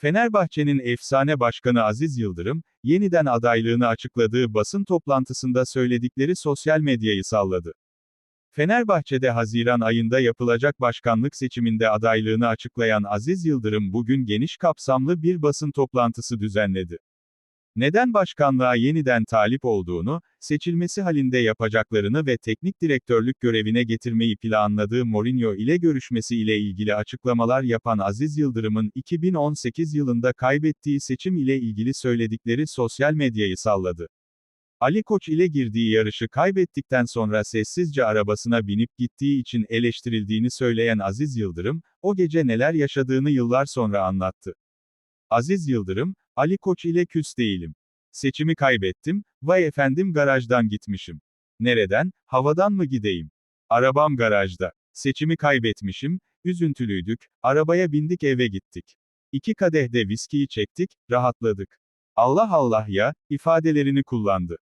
Fenerbahçe'nin efsane başkanı Aziz Yıldırım, yeniden adaylığını açıkladığı basın toplantısında söyledikleri sosyal medyayı salladı. Fenerbahçe'de Haziran ayında yapılacak başkanlık seçiminde adaylığını açıklayan Aziz Yıldırım bugün geniş kapsamlı bir basın toplantısı düzenledi. Neden başkanlığa yeniden talip olduğunu, seçilmesi halinde yapacaklarını ve teknik direktörlük görevine getirmeyi planladığı Mourinho ile görüşmesi ile ilgili açıklamalar yapan Aziz Yıldırım'ın 2018 yılında kaybettiği seçim ile ilgili söyledikleri sosyal medyayı salladı. Ali Koç ile girdiği yarışı kaybettikten sonra sessizce arabasına binip gittiği için eleştirildiğini söyleyen Aziz Yıldırım, o gece neler yaşadığını yıllar sonra anlattı. Aziz Yıldırım, Ali Koç ile küs değilim. Seçimi kaybettim, vay efendim garajdan gitmişim. Nereden, havadan mı gideyim? Arabam garajda. Seçimi kaybetmişim, üzüntülüydük, arabaya bindik eve gittik. İki kadeh de viskiyi çektik, rahatladık. Allah Allah ya, ifadelerini kullandı.